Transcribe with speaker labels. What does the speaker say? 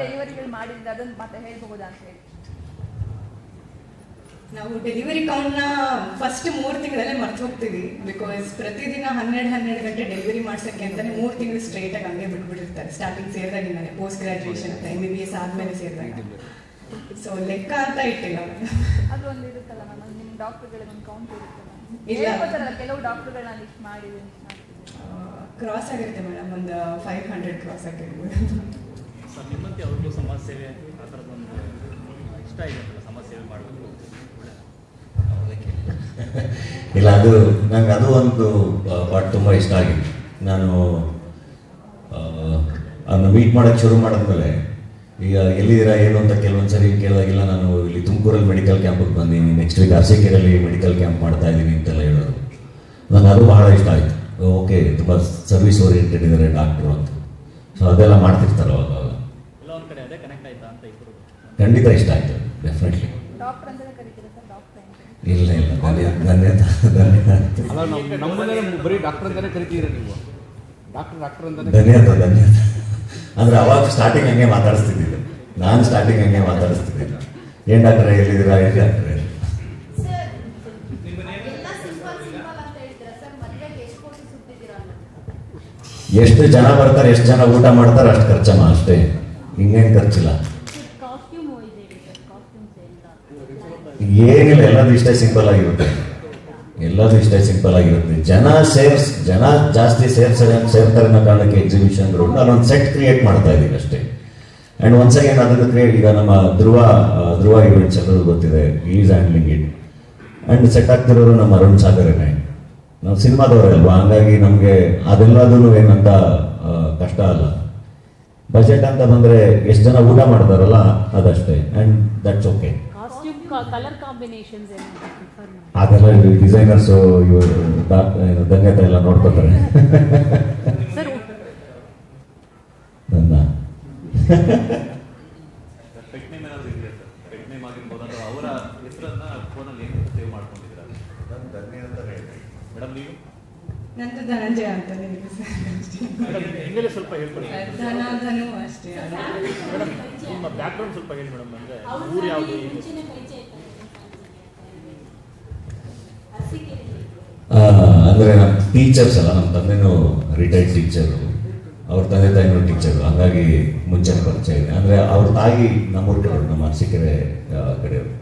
Speaker 1: ಡೆಲಿವರಿಗಳು ಮಾಡಿದ್ರೆ ಅದನ್ನು ಮತ್ತೆ ಹೇಳ್ಬಹುದಾ ಅಂತ ಹೇಳಿ.
Speaker 2: ನಾವು ಡೆಲಿವರಿ ಕೌಂಟ್ನ ಫಸ್ಟ್ ಮೂರು ತಿಂಗಳಲ್ಲೇ ಮರ್ತು ಹೋಗ್ತೀವಿ. ಬಿಕಾಸ್ ಪ್ರತಿದಿನ ಹನ್ನೆರಡು ಹನ್ನೆರಡು ಗಂಟೆ ಡೆಲಿವರಿ ಮಾಡ್ಸೋಕ್ಕೆ ಅಂತಲೇ ಮೂರು ತಿಂಗಳು ಸ್ಟ್ರೈಟ್ ಆಗಿ ಹಂಗೆ ಬಿಟ್ಬಿಟ್ಟಿರ್ತಾರೆ. ಸ್ಟಾರ್ಟಿಂಗ್ ಸೇರಿದಾಗಿಂದಾನೆ ಪೋಸ್ಟ್ ಗ್ರಾಜುಯೇಷನ್ ಅಂತ ಎಂ ಬಿ ಬಿ ಎಸ್ ಆದಮೇಲೆ ಸೇರಿದಾಗ. ಸೊ ಲೆಕ್ಕ ಅಂತ ಇಟ್ಟಿಲ್ಲ.
Speaker 1: ಅದು ಒಂದು ಇರುತ್ತಲ್ಲ ಮ್ಯಾಮ್ ನಿಮ್ಮ ಡಾಕ್ಟರ್ಗಳಿಗೆ ಒಂದು ಕೌಂಟ್ ಇರುತ್ತಲ್ಲ. ಕೆಲವು ಡಾಕ್ಟರ್ಗಳನ್ನ ಲಿಸ್ಟ್ ಮಾಡಿ.
Speaker 2: ಕ್ರಾಸ್ ಆಗಿರುತ್ತೆ ಮೇಡಮ್ ಒಂದು ಫೈವ್ ಹಂಡ್ರೆಡ್ ಕ್ರಾಸ್ ಆಗಿರ್ಬೋದು.
Speaker 3: ಸರ್ ನಿಮ್ಮಂತೆ ಅವ್ರಿಗೂ ಸಮಾಜ ಸೇವೆ ಆ ಒಂದು ಇಷ್ಟ ಸಮಾಜ ಸೇವೆ ಮಾಡಬೇಕು
Speaker 4: ಇಲ್ಲ, ಅದು ನಂಗೆ ಅದು ಒಂದು ಪಾಟ್ ತುಂಬ ಇಷ್ಟ ಆಗಿದೆ ನಾನು ಅದನ್ನ ಮೀಟ್ ಮಾಡೋಕ್ಕೆ ಶುರು ಮಾಡಿದ್ಮೇಲೆ, ಈಗ ಎಲ್ಲಿದ್ದೀರಾ, ಏನು ಅಂತ ಕೆಲವೊಂದು ಸರಿ ಕೇಳಿದಾಗೆಲ್ಲ ನಾನು ಇಲ್ಲಿ ತುಮಕೂರಲ್ಲಿ ಮೆಡಿಕಲ್ ಕ್ಯಾಂಪಿಗೆ ಬಂದೀನಿ. ನೆಕ್ಸ್ಟ್ ವೀಕ್ ಅರಸೀಕೆರೆಯಲ್ಲಿ ಮೆಡಿಕಲ್ ಕ್ಯಾಂಪ್ ಮಾಡ್ತಾ ಇದ್ದೀನಿ ಅಂತೆಲ್ಲ ಹೇಳೋದು ನನಗೆ ಅದು ಬಹಳ ಇಷ್ಟ ಆಯಿತು. ಓಕೆ, ತುಂಬ ಸರ್ವಿಸ್ ಓರಿಯೆಂಟೆಡ್ ಇದ್ದಾರೆ ಡಾಕ್ಟ್ರು ಅಂತ. ಸೊ ಅದೆಲ್ಲ ಮಾಡ್ತಿರ್ತಾರೆ ಅವಾಗ ಅವಾಗ.
Speaker 3: ಎಲ್ಲ ಒಂದು ಕಡೆ ಅದೇ ಕನೆಕ್ಟ್ ಆಯ್ತಾ ಅಂತ ಇಬ್ಬರು
Speaker 4: ಖಂಡಿತ ಇಷ್ಟ ಆಯ್ತು ಡೆಫಿನೆಟ್ಲಿ
Speaker 1: ಡಾಕ್ಟರ್ ಅಂತಾನೆ ಕರೀತೀರಾ ಸರ್ ಡಾಕ್ಟರ್
Speaker 4: ಇಲ್ಲ ಇಲ್ಲ
Speaker 5: ಅಲ್ಲ ನಮ್ಮನೇಲೆ ಬರೀ ಡಾಕ್ಟರ್ ಅಂತಾನೆ ಕರಿತೀರ ನೀವು? ಡಾಕ್ಟರ್ ಡಾಕ್ಟರ್ ಅಂತಾನೆ
Speaker 4: ಧನ್ಯವಾದ ಧನ್ಯವಾದ. ಅಂದ್ರೆ ಅವಾಗ ಸ್ಟಾರ್ಟಿಂಗ್ ಹಂಗೆ ಮಾತಾಡಿಸ್ತಿದ್ದಿದ್ದು ನಾನು ಸ್ಟಾರ್ಟಿಂಗ್ ಹಂಗೆ ಮಾತಾಡಿಸ್ತಿದ್ದಿಲ್ಲ ಏನ್ ಡಾಕ್ಟರ್ ಎಲ್ಲಿದ್ದೀರಾ ಏನ್ ಡಾಕ್ಟರ್
Speaker 6: ಎಲ್ಲ ಸಿಂಪಲ್ ಸಿಂಪಲ್ ಅಂತ ಹೇಳ್ತೀರಾ ಸರ್? ಮದ್ವೆಗೆ ಎಷ್ಟು ಕೋಟಿ ಸುತ್ತಿದ್ದೀರಾ ಅನ್ನೋದು
Speaker 4: ಎಷ್ಟು ಜನ ಬರ್ತಾರೆ ಎಷ್ಟು ಜನ ಊಟ ಮಾಡ್ತಾರೆ ಅಷ್ಟು ಖರ್ಚಮ್ಮ ಅಷ್ಟೇ ಹಿಂಗೇನು ಖರ್ಚಿಲ್ಲ. ಏನಿಲ್ಲ ಎಲ್ಲದೂ ಇಷ್ಟೇ ಸಿಂಪಲ್ ಆಗಿರುತ್ತೆ. ಎಲ್ಲದೂ ಇಷ್ಟೇ ಸಿಂಪಲ್ ಆಗಿರುತ್ತೆ. ಜನ ಸೇರ್ಸ್, ಜನ ಜಾಸ್ತಿ ಸೇರ್ಸ ಸೇರ್ತಾರೆ ಅನ್ನೋ ಕಾರಣಕ್ಕೆ ಎಕ್ಸಿಬಿಷನ್ ಗ್ರೌಂಡ್ ಅಲ್ಲೊಂದು ಸೆಟ್ ಕ್ರಿಯೇಟ್ ಮಾಡ್ತಾ ಇದ್ದೀವಿ ಅಷ್ಟೇ. ಆ್ಯಂಡ್ ಒನ್ಸ್ ಅಗೇನ್ ಅದನ್ನು ಕ್ರಿಯೇಟ್ ಈಗ ನಮ್ಮ ಧ್ರುವ ಧ್ರುವ ಇವೆಂಟ್ಸ್ ಎಲ್ಲರೂ ಗೊತ್ತಿದೆ. Is handling it and set ಆಗ್ತಿರೋರು ನಮ್ಮ ಅರುಣ್ ಸಾಗರನೇ. ನಾವು ಸಿನಿಮಾದವರಲ್ವಾ ಹಂಗಾಗಿ ನಮಗೆ ಅದೆಲ್ಲದೂ ಏನಂತ ಕಷ್ಟ ಅಲ್ಲ. ಬಜೆಟ್ ಅಂತ ಬಂದ್ರೆ ಎಷ್ಟು ಜನ ಊಟ ಮಾಡ್ತಾರಲ್ಲ ಅದಷ್ಟೇ. ಅಂಡ್ ದಟ್ಸ್ ಓಕೆ ಅದೆಲ್ಲ ಡಿಸೈನರ್ಸ್ ಇವರು ಧನ್ಯತೆ ಎಲ್ಲ ನೋಡ್ಕೋತಾರೆ. ನನ್ನ.
Speaker 3: ಮೇಡಮ್ ನೀವು
Speaker 2: ನಂದು ಧನಂಜಯ ಅಂತ ನಿಮಗೆ
Speaker 3: ಸ್ವಲ್ಪ ಹೇಳ್ಕೊಡಿ.
Speaker 2: ಧನ ಧನು ಅಷ್ಟೇ
Speaker 3: ಮೇಡಮ್ ನಿಮ್ಮ ಬ್ಯಾಕ್ಗ್ರೌಂಡ್ ಸ್ವಲ್ಪ ಹೇಳಿ ಮೇಡಮ್ ಅಂದರೆ ಊರು ಯಾವುದು?
Speaker 4: ಅಂದ್ರೆ ನಮ್ಮ ಟೀಚರ್ಸ್ ಅಲ್ಲ ನಮ್ಮ ತಂದೆನೂ ರಿಟೈರ್ಡ್ ಟೀಚರು ಅವ್ರ ತಂದೆ ತಾಯಿನೂ ಟೀಚರು ಹಂಗಾಗಿ ಮುಂಚೆ ಪರಿಚಯ ಇದೆ. ಅಂದ್ರೆ ಅವ್ರ ತಾಯಿ ನಮ್ಮೂರ ಕಡೆಯವರು ನಮ್ಮ ಅರಸೀಕೆರೆ ಕಡೆಯವರು.